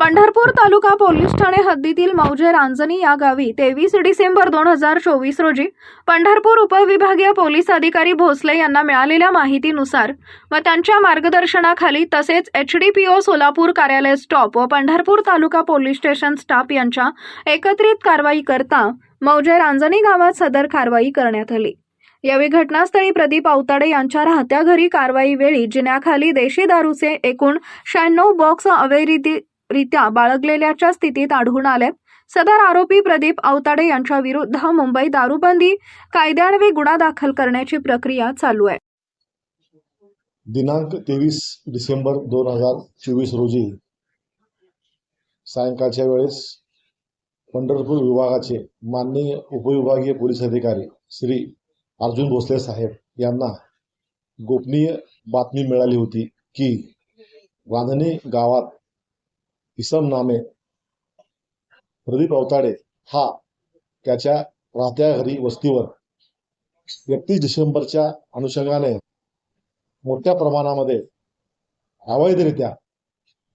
पंढरपूर तालुका police Thane हद्दीतील मौजे रांजणी या गावी तेवीस डिसेंबर दोन हजार चोवीस रोजी पंढरपूर उपविभागीय पोलीस अधिकारी भोसले यांना मिळालेल्या माहितीनुसार व त्यांच्या मार्गदर्शनाखाली तसेच H D P O Solapur कार्यालय स्टॉप व पंढरपूर तालुका पोलीस स्टेशन स्टाफ यांच्या एकत्रित कारवाई करता मौजे रांजणी गावात सदर कारवाई करण्यात आली. यावेळी घटनास्थळी प्रदीप अवताडे यांच्या राहत्या घरी कारवाई वेळी जिन्याखाली देशी दारूचे एकूण शहाण्णव बॉक्स रित्या बाळगलेल्याच्या स्थितीत आढळून आले. सदर आरोपी प्रदीप अवताडे यांच्या विरुद्ध मुंबई दारूबंदी कायद्यान्वये गुन्हा दाखल करण्याची प्रक्रिया चालू आहे. दिनांक तेवीस डिसेंबर दोन हजार चोवीस रोजी सायंकाळच्या वेळेस पंढरपूर विभागाचे माननीय उपविभागीय पोलीस अधिकारी श्री अर्जुन भोसले साहेब यांना गोपनीय बातमी मिळाली होती की रांधणी गावात इसम नामे. प्रदीप अवताडे हा त्याच्या राहत्या घरी वस्तीवर. एकतीस डिसेंबरच्या अनुषंगाने मोठ्या प्रमाणामध्ये अवैधरित्या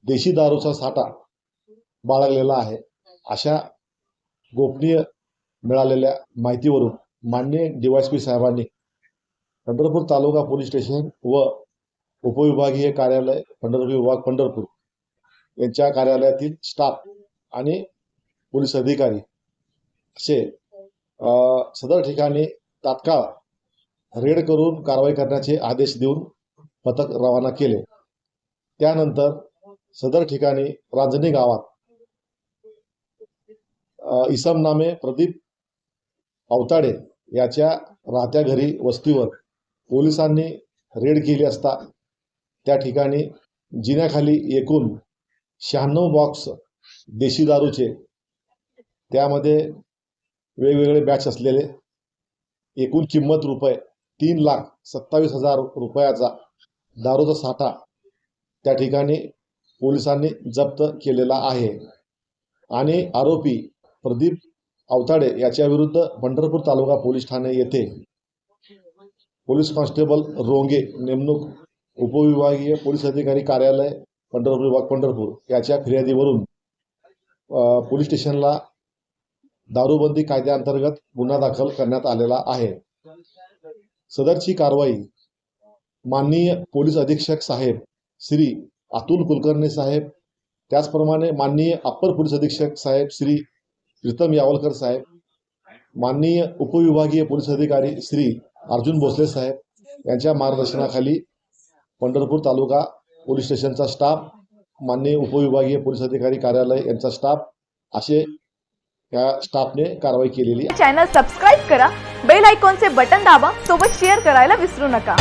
देशी दारूचा साठा बाळगलेला आहे. अशा गोपनीय मिळालेल्या माहितीवरून माननीय डीवायसपी साहेबांनी पंढरपूर तालुका पोलीस स्टेशन व उपविभागीय कार्यालय पंढरपूर विभाग पंढरपूर यांच्या कार्यालयातील स्टाफ आणि पोलीस अधिकारी असे सदर ठिकाणी तात्काळ रेड करून कारवाई करण्याचे आदेश देऊन पथक रवाना केले. त्यानंतर सदर ठिकाणी रांजणी गावात इसम नामे प्रदीप अवताडे याच्या राहत्या घरी वस्तीवर पोलिसांनी रेड केली असता त्या ठिकाणी जिन्याखाली एकूण शहाण्णव बॉक्स देशी दारूचे. त्यामध्ये वेगवेगळे बॅच असलेले. एकूण किंमत रुपये तीन लाख सत्तावीस हजार रुपयाचा दारूचा साठा त्या ठिकाणी पोलिसांनी जप्त केलेला आहे. आणि आरोपी प्रदीप अवताडे याच्याविरुद्ध पंढरपूर तालुका पोलीस ठाणे येथे पोलीस कॉन्स्टेबल रोंगे नेमणूक उपविभागीय पोलीस अधिकारी कार्यालय पंढरपूर विभाग पंढरपूर याच्या फिर्यादीवरून पोलीस स्टेशनला दारूबंदी कायद्याअंतर्गत गुन्हा दाखल करण्यात आलेला आहे. सदरची कारवाई माननीय पोलीस अधीक्षक साहेब श्री अतुल कुलकर्णी साहेब त्याचप्रमाणे माननीय अप्पर पोलीस अधीक्षक साहेब श्री प्रीतम यावलकर साहेब माननीय उपविभागीय पोलीस अधिकारी श्री अर्जुन भोसले साहेब यांच्या मार्गदर्शनाखाली पंढरपूर तालुका पोलीस स्टेशनचा स्टाफ माननीय उपविभागीय पोलीस अधिकारी कार्यालय यांचा स्टाफ असे या स्टाफने कारवाई केलेली आहे. चॅनल सबस्क्राईब करा बेल आयकॉनचे बटन दाबा सोबत शेअर करायला विसरू नका.